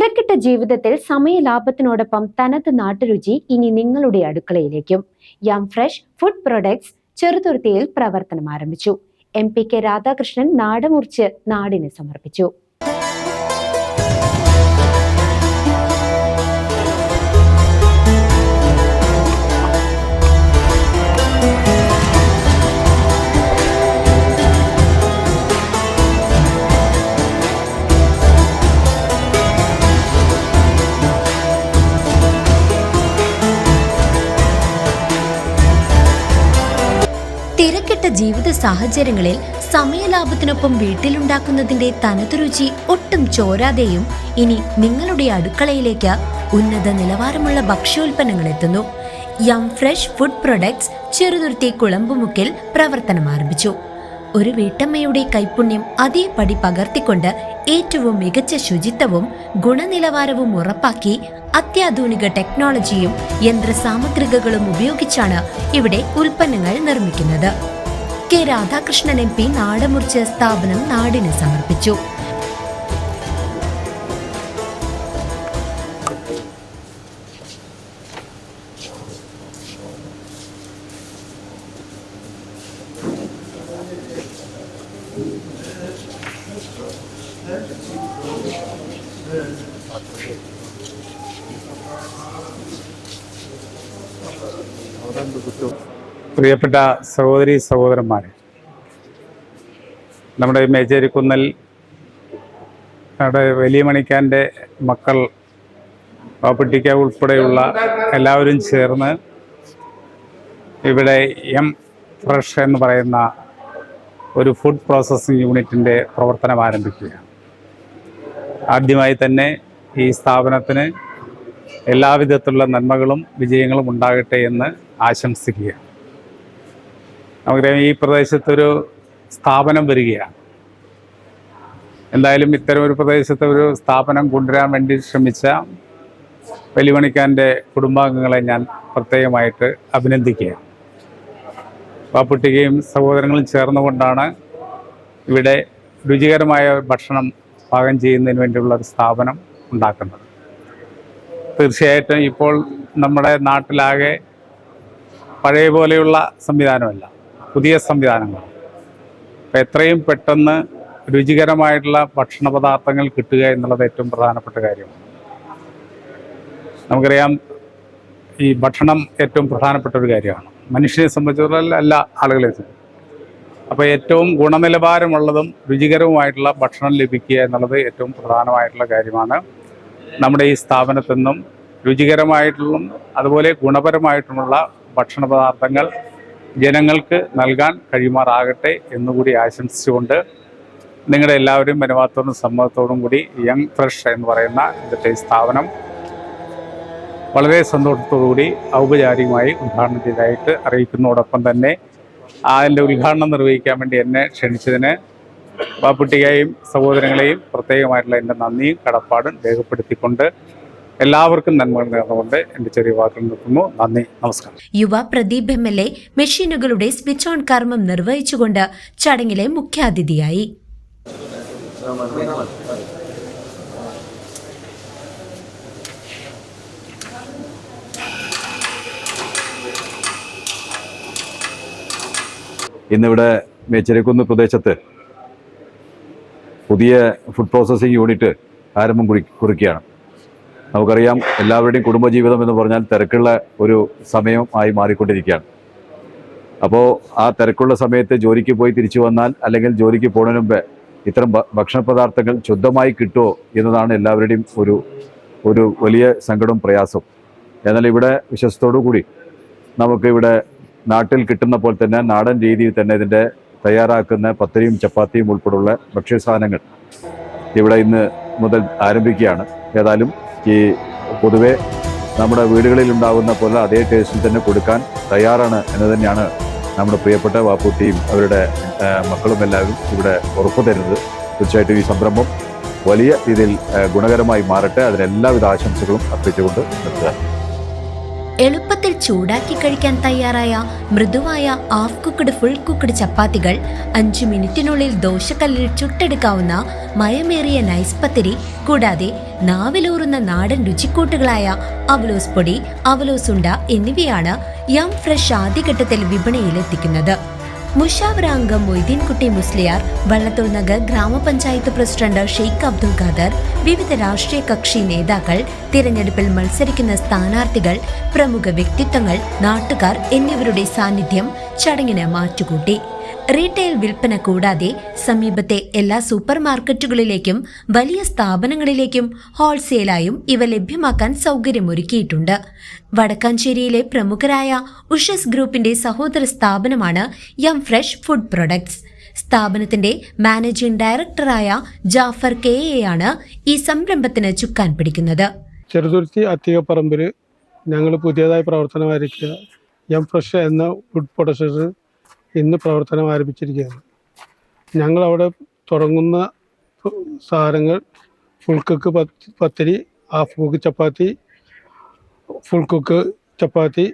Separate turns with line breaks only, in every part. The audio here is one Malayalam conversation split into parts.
തിരക്കിട്ട ജീവിതത്തിൽ സമയലാഭത്തിനോടൊപ്പം തനത് നാട്ടുരുചി ഇനി നിങ്ങളുടെ അടുക്കളയിലേക്കും. യം ഫ്രഷ് ഫുഡ് പ്രൊഡക്ട്സ് ചെറുതുരുത്തിയിൽ പ്രവർത്തനം ആരംഭിച്ചു. എം പി കെ രാധാകൃഷ്ണൻ നാടമുറിച്ച് നാടിന് സമർപ്പിച്ചു.
സാഹചര്യങ്ങളിൽ സമയലാഭത്തിനൊപ്പം വീട്ടിലുണ്ടാക്കുന്നതിന്റെ തനതുരുചി ഒട്ടും ചോരാതെയും ഇനി നിങ്ങളുടെ അടുക്കളയിലേക്ക് ഉന്നത നിലവാരമുള്ള ഭക്ഷ്യോൽപ്പന്നങ്ങൾ എത്തുന്നു. Yum fresh food products Cheruthuruthy കുളമ്പുമുക്കിൽ പ്രവർത്തനം ആരംഭിച്ചു. ഒരു വീട്ടമ്മയുടെ കൈപുണ്യം അതേപടി പകർത്തിക്കൊണ്ട് ഏറ്റവും മികച്ച ശുചിത്വവും ഗുണനിലവാരവും ഉറപ്പാക്കി അത്യാധുനിക ടെക്നോളജിയും യന്ത്രസാമഗ്രികളും ഉപയോഗിച്ചാണ് ഇവിടെ ഉൽപ്പന്നങ്ങൾ നിർമ്മിക്കുന്നത്. കെ രാധാകൃഷ്ണൻ എം പി നാടമുറിച്ച് സ്ഥാപനം നാടിന് സമർപ്പിച്ചു.
പ്രിയപ്പെട്ട സഹോദരി സഹോദരന്മാരെ നമ്മുടെ മേച്ചേരിക്കുന്നൽ വലിയ മണിക്കാന്റെ മക്കൾ പാപ്പട്ടിക്ക ഉൾപ്പെടെയുള്ള എല്ലാവരും ചേർന്ന് ഇവിടെ എം ഫ്രഷ് എന്ന് പറയുന്ന ഒരു ഫുഡ് പ്രോസസ്സിംഗ് യൂണിറ്റിന്റെ പ്രവർത്തനം ആരംഭിക്കുകയാണ്. ആദ്യമായി തന്നെ ഈ സ്ഥാപനത്തിന് എല്ലാവിധത്തിലുള്ള നന്മകളും വിജയങ്ങളും ഉണ്ടാകട്ടെ എന്ന് ആശംസിക്കുക നമുക്കറിയാം ഈ പ്രദേശത്തൊരു സ്ഥാപനം വരികയാണ്. എന്തായാലും ഇത്തരം ഒരു പ്രദേശത്തെ ഒരു സ്ഥാപനം കൊണ്ടുവരാൻ വേണ്ടി ശ്രമിച്ച വലിമണിക്കാന്റെ കുടുംബാംഗങ്ങളെ ഞാൻ പ്രത്യേകമായിട്ട് അഭിനന്ദിക്കുകയാണ്. പാപ്പുട്ടികയും സഹോദരങ്ങളും ചേർന്നുകൊണ്ടാണ് ഇവിടെ രുചികരമായ ഭക്ഷണം പാകം ചെയ്യുന്നതിന് വേണ്ടിയുള്ള ഒരു സ്ഥാപനം ഉണ്ടാക്കുന്നത്. തീർച്ചയായിട്ടും ഇപ്പോൾ നമ്മുടെ നാട്ടിലാകെ പഴയ പോലെയുള്ള സംവിധാനമല്ല. പുതിയ സംവിധാനങ്ങൾ. അപ്പം എത്രയും പെട്ടെന്ന് രുചികരമായിട്ടുള്ള ഭക്ഷണ പദാർത്ഥങ്ങൾ കിട്ടുക എന്നുള്ളത് ഏറ്റവും പ്രധാനപ്പെട്ട കാര്യമാണ് നമുക്കറിയാം ഈ ഭക്ഷണം ഏറ്റവും പ്രധാനപ്പെട്ട ഒരു കാര്യമാണ്. മനുഷ്യനെ സംബന്ധിച്ചിടത്തോളം എല്ലാ ആളുകളെ അപ്പോൾ ഏറ്റവും ഗുണനിലവാരമുള്ളതും രുചികരവുമായിട്ടുള്ള ഭക്ഷണം ലഭിക്കുക എന്നുള്ളത് ഏറ്റവും പ്രധാനമായിട്ടുള്ള കാര്യമാണ്. നമ്മുടെ ഈ സ്ഥാപനത്തിൽ നിന്നും രുചികരമായിട്ടുള്ളതും അതുപോലെ ഗുണപരമായിട്ടുമുള്ള ഭക്ഷണ പദാർത്ഥങ്ങൾ ജനങ്ങൾക്ക് നൽകാൻ കഴിയുമാറാകട്ടെ എന്നുകൂടി ആശംസിച്ചുകൊണ്ട് നിങ്ങളുടെ എല്ലാവരും മനവാത്തോടും സമ്മതത്തോടും കൂടി യങ് ഫ്രഷ് എന്ന് പറയുന്ന ഇന്നത്തെ സ്ഥാപനം വളരെ സന്തോഷത്തോടുകൂടി ഔപചാരികമായി ഉദ്ഘാടനം ചെയ്തതായിട്ട് അറിയിക്കുന്നതോടൊപ്പം തന്നെ അതിന്റെ ഉദ്ഘാടനം നിർവഹിക്കാൻ വേണ്ടി എന്നെ ക്ഷണിച്ചതിന് പാപ്പുട്ടിയെയും സഹോദരങ്ങളെയും പ്രത്യേകമായിട്ടുള്ള എന്റെ നന്ദിയും കടപ്പാടും രേഖപ്പെടുത്തിക്കൊണ്ട് എല്ലാവർക്കും നന്മകൾ നേർന്നുകൊണ്ട് എന്റെ ചെറിയ വാക്കുകൾ നിർത്തുന്നു. നന്ദി. നമസ്കാരം.
യുവ പ്രദീപ് എം എൽ എ മെഷീനുകളുടെ സ്വിച്ച് ഓൺ കർമ്മം നിർവഹിച്ചുകൊണ്ട് ചടങ്ങിലെ മുഖ്യാതിഥിയായി.
ഇന്നിവിടെ മേച്ചിരക്കുന്ന് പ്രദേശത്ത് പുതിയ ഫുഡ് പ്രോസസ്സിംഗ് യൂണിറ്റ് ആരംഭം കുറി കുറിക്കുകയാണ്. നമുക്കറിയാം എല്ലാവരുടെയും കുടുംബജീവിതം എന്ന് പറഞ്ഞാൽ തിരക്കുള്ള ഒരു സമയം ആയി മാറിക്കൊണ്ടിരിക്കുകയാണ്. അപ്പോൾ ആ തിരക്കുള്ള സമയത്ത് ജോലിക്ക് പോയി തിരിച്ചു വന്നാൽ അല്ലെങ്കിൽ ജോലിക്ക് പോകുന്നതിന് മുമ്പ് ഇത്തരം ഭക്ഷണ പദാർത്ഥങ്ങൾ ശുദ്ധമായി കിട്ടുമോ എന്നതാണ് എല്ലാവരുടെയും ഒരു ഒരു വലിയ സങ്കടവും പ്രയാസവും. എന്നാൽ ഇവിടെ വിശ്വസത്തോടു കൂടി നമുക്ക് ഇവിടെ നാട്ടിൽ കിട്ടുന്ന പോലെ തന്നെ നാടൻ രീതിയിൽ തന്നെ ഇതിന്റെ തയ്യാറാക്കുന്ന പത്തരിയും ചപ്പാത്തിയും ഉൾപ്പെടെയുള്ള ഭക്ഷ്യസാധനങ്ങൾ ഇവിടെ ഇന്ന് മുതൽ ആരംഭിക്കുകയാണ്. ഏതായാലും ഈ പൊതുവെ നമ്മുടെ വീടുകളിൽ ഉണ്ടാകുന്ന പോലെ അതേ ടേസ്റ്റിൽ തന്നെ കൊടുക്കാൻ തയ്യാറാണ് എന്ന് തന്നെയാണ് നമ്മുടെ പ്രിയപ്പെട്ട വാപ്പൂട്ടിയും അവരുടെ മക്കളും എല്ലാവരും ഇവിടെ ഉറപ്പു തരുന്നത്. തീർച്ചയായിട്ടും ഈ സംരംഭം വലിയ രീതിയിൽ ഗുണകരമായി മാറട്ടെ. അതിന് എല്ലാവിധ ആശംസകളും അർപ്പിച്ചുകൊണ്ട് നിർത്തുക.
എളുപ്പത്തിൽ ചൂടാക്കി കഴിക്കാൻ തയ്യാറായ മൃദുവായ ഹാഫ് കുക്ക്ഡ് ഫുൾ കുക്ക്ഡ് ചപ്പാത്തികൾ അഞ്ചു മിനിറ്റിനുള്ളിൽ ദോശക്കല്ലിൽ ചുട്ടെടുക്കാവുന്ന മയമേറിയ നൈസ് പത്തിരി കൂടാതെ നാവിലൂറുന്ന നാടൻ രുചിക്കൂട്ടുകളായ അവലോസ് പൊടി അവലോസ് ഉണ്ട എന്നിവയാണ് യം ഫ്രഷ് ആദ്യഘട്ടത്തിൽ വിപണിയിലെത്തിക്കുന്നത്. മുഷാവറ അംഗം മൊയ്തീൻകുട്ടി മുസ്ലിയാർ വള്ളത്തോൾ നഗർ ഗ്രാമപഞ്ചായത്ത് പ്രസിഡന്റ് ഷെയ്ഖ് അബ്ദുൽ ഖാദർ വിവിധ രാഷ്ട്രീയ കക്ഷി നേതാക്കൾ തിരഞ്ഞെടുപ്പിൽ മത്സരിക്കുന്ന സ്ഥാനാർത്ഥികൾ പ്രമുഖ വ്യക്തിത്വങ്ങൾ നാട്ടുകാർ എന്നിവരുടെ സാന്നിധ്യം ചടങ്ങിന് മാറ്റുകൂട്ടി. റീറ്റെയിൽ വിൽപ്പന കൂടാതെ സമീപത്തെ എല്ലാ സൂപ്പർ മാർക്കറ്റുകളിലേക്കും വലിയ സ്ഥാപനങ്ങളിലേക്കും ഹോൾസെയിലായും ഇവ ലഭ്യമാക്കാൻ സൗകര്യമൊരുക്കിയിട്ടുണ്ട്. വടക്കാഞ്ചേരിയിലെ പ്രമുഖരായ ഉഷസ് ഗ്രൂപ്പിന്റെ സഹോദര സ്ഥാപനമാണ് യം ഫ്രഷ് ഫുഡ് പ്രൊഡക്ട്സ്. സ്ഥാപനത്തിന്റെ മാനേജിംഗ് ഡയറക്ടറായ ജാഫർ കെ ആണ് ഈ സംരംഭത്തിന് ചുക്കാൻ പിടിക്കുന്നത്.
ചെറുതുരുത്തി അത്തികപ്പറമ്പിൽ ഞങ്ങൾ പുതിയതായി പ്രവർത്തനം ആരംഭിക്കുക എം ഫ്രഷ് എന്ന ഫുഡ് പ്രൊഡക്ട്സ് ഇന്ന് പ്രവർത്തനം ആരംഭിച്ചിരിക്കുകയാണ്. ഞങ്ങളവിടെ തുടങ്ങുന്ന സാധനങ്ങൾ ഫുൾ കുക്ക് പത്ത് പത്തിരി half cook chapati full cook chapati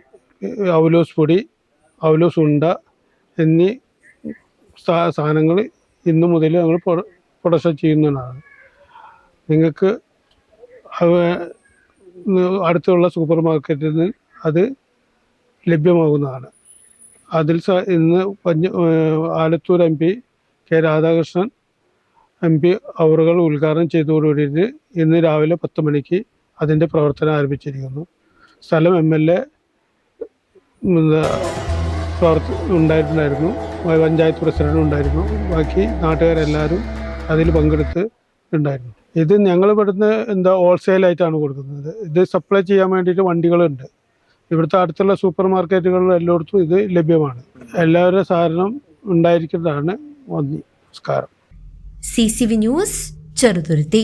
avalose പൊടി അവലോസ് ഉണ്ട എന്നീ സാധനങ്ങൾ ഇന്ന് മുതൽ ഞങ്ങൾ പ്രൊഡക്ഷൻ ചെയ്യുന്നതാണ് നിങ്ങൾക്ക് അടുത്തുള്ള സൂപ്പർ മാർക്കറ്റിൽ നിന്ന് അത് ലഭ്യമാകുന്നതാണ്. അതിൽ ഇന്ന് Alathur M P K Radhakrishnan M P അവറുകൾ ഉദ്ഘാടനം ചെയ്തതോടുകൂടിയിട്ട് ഇന്ന് രാവിലെ പത്ത് മണിക്ക് അതിന്റെ പ്രവർത്തനം ആരംഭിച്ചിരിക്കുന്നു. സ്ഥലം എം എൽ എ പ്രവർത്തി ഉണ്ടായിട്ടുണ്ടായിരുന്നു. പഞ്ചായത്ത് പ്രസിഡന്റ് ഉണ്ടായിരുന്നു. ബാക്കി നാട്ടുകാരെല്ലാവരും അതിൽ പങ്കെടുത്ത് ഉണ്ടായിരുന്നു. ഇത് ഞങ്ങൾ ഇവിടുന്ന് എന്താ ഹോൾസെയിലായിട്ടാണ് കൊടുക്കുന്നത്. ഇത് സപ്ലൈ ചെയ്യാൻ വേണ്ടിയിട്ട് വണ്ടികളുണ്ട്. ഇവിടുത്തെ അടുത്തുള്ള സൂപ്പർ മാർക്കറ്റുകളിൽ എല്ലായിടത്തും ഇത് ലഭ്യമാണ്. എല്ലാവരും സാധനം ഉണ്ടായിരിക്കുന്നതാണ് നന്ദി നമസ്കാരം
C C V news Cheruthuruthy.